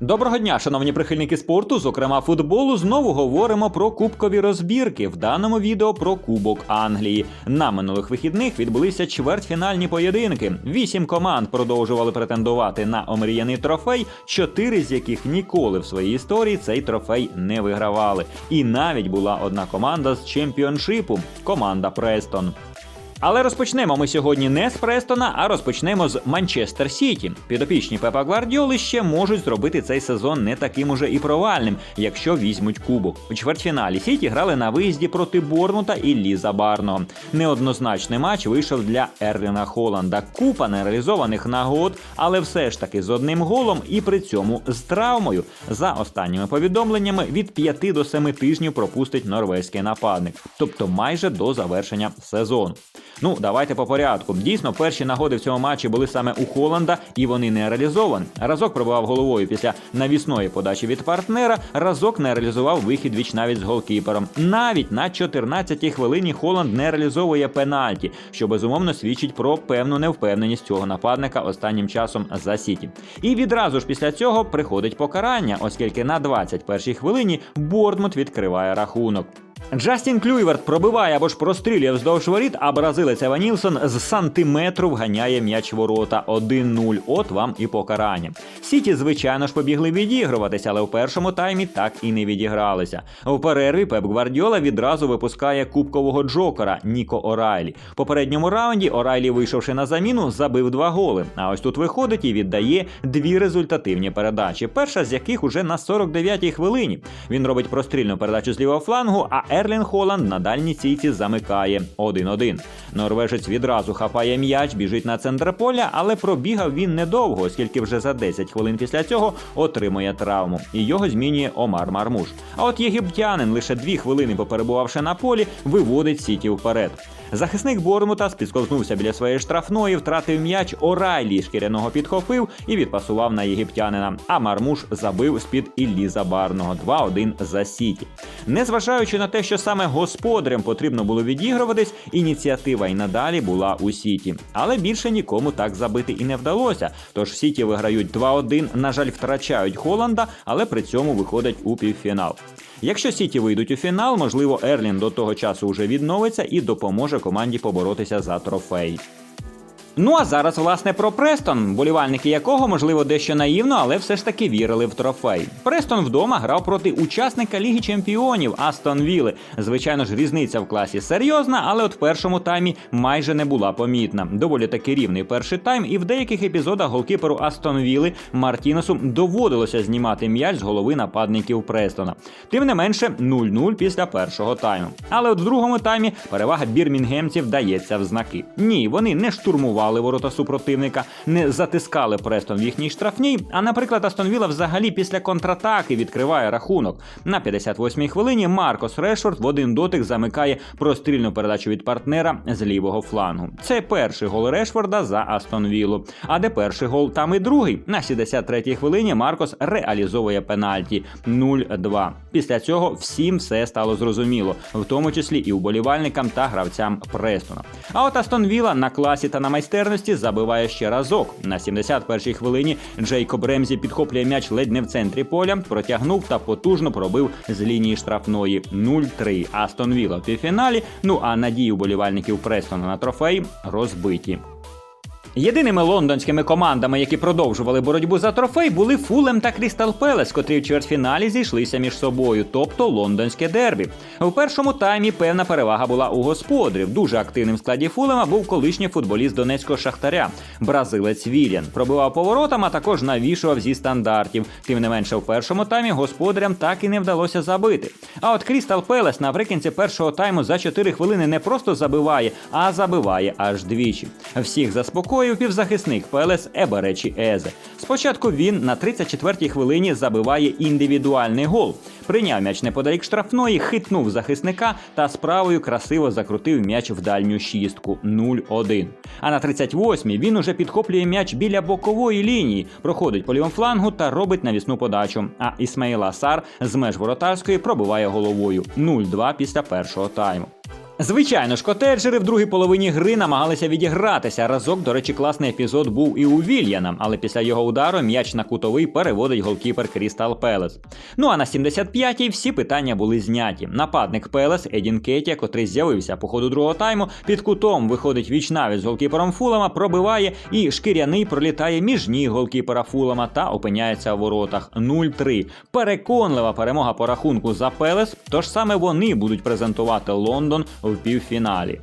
Доброго дня, шановні прихильники спорту, зокрема футболу. Знову говоримо про кубкові розбірки. В даному відео про Кубок Англії. На минулих вихідних відбулися чвертьфінальні поєдинки. Вісім команд продовжували претендувати на омріяний трофей, чотири з яких ніколи в своїй історії цей трофей не вигравали. І навіть була одна команда з чемпіоншипу команда Престон. Але розпочнемо ми сьогодні не з Престона, а розпочнемо з Манчестер Сіті. Підопічні Пепа Гвардіоли ще можуть зробити цей сезон не таким уже і провальним, якщо візьмуть кубок. У чвертьфіналі Сіті грали на виїзді проти Борнута і Ліза Барного. Неоднозначний матч вийшов для Ерліна Холланда. Купа нереалізованих нагод, але все ж таки з одним голом і при цьому з травмою. За останніми повідомленнями від 5 до 7 тижнів пропустить норвезький нападник, тобто майже до завершення сезону. Ну, давайте по порядку. Дійсно, перші нагоди в цьому матчі були саме у Холланда, і вони не реалізовані. Разок пробивав головою після навісної подачі від партнера. Разок не реалізував вихід віч навіть з голкіпером. Навіть на 14-й хвилині Холланд не реалізовує пенальті, що безумовно свідчить про певну невпевненість цього нападника останнім часом за Сіті. І відразу ж після цього приходить покарання, оскільки на 21-й хвилині Бордмут відкриває рахунок. Джастін Клюйверт пробиває або ж прострілює вздовж воріт, а бразилець Ева Нілсон з сантиметру вганяє м'яч ворота 1-0. От вам і покарання. Сіті, звичайно ж, побігли відігруватися, але в першому таймі так і не відігралися. У перерві Пеп Гвардіола відразу випускає кубкового джокера Ніко Орайлі. В попередньому раунді Орайлі, вийшовши на заміну, забив два голи. А ось тут виходить і віддає дві результативні передачі. Перша з яких уже на 49-й хвилині. Він робить прострільну передачу з лівого флангу, а Ерлін Холанд на дальній ційці замикає 1-1. Норвежець відразу хапає м'яч, біжить на центр поля, але пробігав він недовго, оскільки вже за 10 хвилин після цього отримує травму. І його змінює Омар Мармуш. А от єгиптянин, лише дві хвилини поперебувавши на полі, виводить Сіті вперед. Захисник Бормута підсковзнувся біля своєї штрафної, втратив м'яч, Орайлі шкіряного підхопив і відпасував на єгиптянина. А Мармуш забив з-під Іллі Забарного 2-1 за Сіті. Незважаючи на те, що саме господарям потрібно було відігруватись, ініціатива й надалі була у Сіті. Але більше нікому так забити і не вдалося. Тож Сіті виграють 2-1, на жаль, втрачають Холланда, але при цьому виходять у півфінал. Якщо Сіті вийдуть у фінал, можливо, Ерлін до того часу вже відновиться і допоможе команді поборотися за трофей. Ну а зараз, власне, про Престон, болівальники якого, можливо, дещо наївно, але все ж таки вірили в трофей. Престон вдома грав проти учасника Ліги Чемпіонів Астон Вілли. Звичайно ж, різниця в класі серйозна, але от в першому таймі майже не була помітна. Доволі таки рівний перший тайм, і в деяких епізодах голкіперу Астон Вілли Мартінесу доводилося знімати м'яч з голови нападників Престона. Тим не менше, 0-0 після першого тайму. Але от в другому таймі перевага бірмінгемців дається в знаки. Ні, вони не штурмували ворота супротивника, не затискали Престон в їхній штрафній. А, наприклад, Астон Вілла взагалі після контратаки відкриває рахунок. На 58-й хвилині Маркос Решфорд в один дотик замикає прострільну передачу від партнера з лівого флангу. Це перший гол Решфорда за Астон Віллу. А де перший гол, там і другий. На 63-й хвилині Маркос реалізовує пенальті 0-2. Після цього всім все стало зрозуміло, в тому числі і уболівальникам та гравцям Престона. А от Астон Вілла на класі та на майстерності забиває ще разок. На 71-й хвилині Джейкоб Ремзі підхоплює м'яч ледь не в центрі поля, протягнув та потужно пробив з лінії штрафної 0-3. Астон Вілла в півфіналі. Ну а надії уболівальників Престона на трофей розбиті. Єдиними лондонськими командами, які продовжували боротьбу за трофей, були Фулем та Крістал Пелес, котрі в чвертьфіналі зійшлися між собою, тобто лондонське дербі. У першому таймі певна перевага була у господарів. Дуже активним в складі Фулема був колишній футболіст донецького шахтаря, бразилець Вірян. Пробивав поворотом, а також навішував зі стандартів. Тим не менше, в першому таймі господарям так і не вдалося забити. А от Крістал Пелес наприкінці першого тайму за 4 хвилини не просто забиває, а забиває аж двічі. Всіх заспокоїв півзахисник Пелес Еберечі Езе. Спочатку він на 34-й хвилині забиває індивідуальний гол. Прийняв м'яч неподалік штрафної, хитнув захисника та справою красиво закрутив м'яч в дальню шістку 0-1. А на 38-й він уже підхоплює м'яч біля бокової лінії, проходить по лівому флангу та робить навісну подачу. А Ісмаїла Сар з меж воротарської пробиває головою 0-2 після першого тайму. Звичайно ж, котеджери в другій половині гри намагалися відігратися. Разок, до речі, класний епізод був і у Вільяна, але після його удару м'яч на кутовий переводить голкіпер Крістал Пелес. Ну а на 75-й всі питання були зняті. Нападник Пелес Едін Кетія, котрий з'явився по ходу другого тайму, під кутом виходить вічнавість з голкіпером Фулама, пробиває і шкіряний пролітає між ніг голкіпера Фулама та опиняється у воротах 0-3. Переконлива перемога по рахунку за Пелес, тож саме вони будуть презентувати Лондон в півфіналі.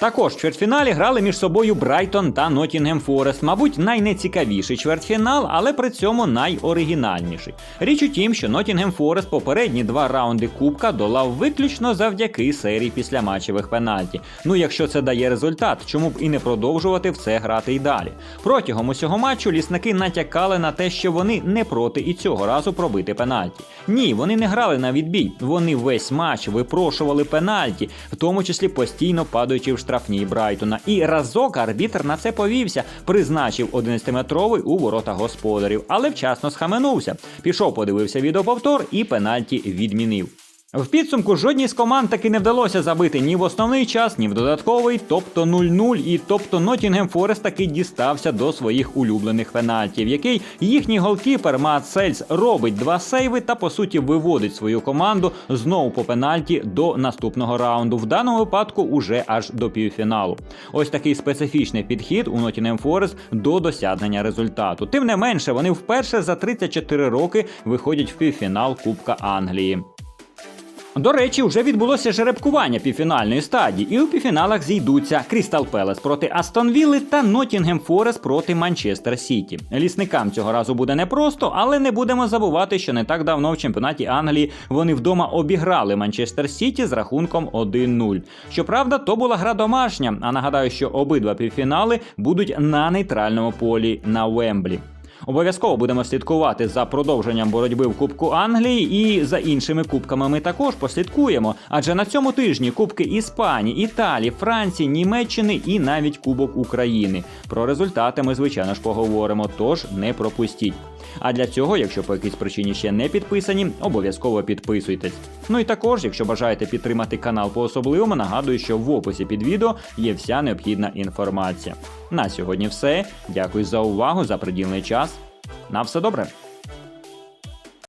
Також в чвертьфіналі грали між собою Брайтон та Нотінгем Форест, мабуть, найнецікавіший чвертьфінал, але при цьому найоригінальніший. Річ у тім, що Нотінгем Форест попередні два раунди Кубка долав виключно завдяки серії післяматчевих пенальті. Ну, якщо це дає результат, чому б і не продовжувати в це грати й далі. Протягом усього матчу лісники натякали на те, що вони не проти і цього разу пробити пенальті. Ні, вони не грали на відбій. Вони весь матч випрошували пенальті, в тому числі постійно падаючи в штрафній Брайтона. І разок арбітр на це повівся, призначив 11-метровий у ворота господарів, але вчасно схаменувся. Пішов, подивився відеоповтор і пенальті відмінив. В підсумку жодній з команд таки не вдалося забити ні в основний час, ні в додатковий, тобто 0-0, і тобто Нотінгем Форест таки дістався до своїх улюблених пенальтів, який їхній голкіпер Мат Сельс робить два сейви та по суті виводить свою команду знову по пенальті до наступного раунду. В даному випадку уже аж до півфіналу. Ось такий специфічний підхід у Nottingham Forest до досягнення результату. Тим не менше, вони вперше за 34 роки виходять в півфінал Кубка Англії. До речі, вже відбулося жеребкування півфінальної стадії, і у півфіналах зійдуться Крістал Пелес проти Астон Вілли та Нотінгем Форест проти Манчестер Сіті. Лісникам цього разу буде непросто, але не будемо забувати, що не так давно в чемпіонаті Англії вони вдома обіграли Манчестер Сіті з рахунком 1-0. Щоправда, то була гра домашня. А нагадаю, що обидва півфінали будуть на нейтральному полі на Вемблі. Обов'язково будемо слідкувати за продовженням боротьби в Кубку Англії і за іншими кубками ми також послідкуємо. Адже на цьому тижні Кубки Іспанії, Італії, Франції, Німеччини і навіть Кубок України. Про результати ми, звичайно ж, поговоримо, тож не пропустіть. А для цього, якщо по якійсь причині ще не підписані, обов'язково підписуйтесь. Ну і також, якщо бажаєте підтримати канал по особливому, нагадую, що в описі під відео є вся необхідна інформація. На сьогодні все. Дякую за увагу, за придільний час. На все добре.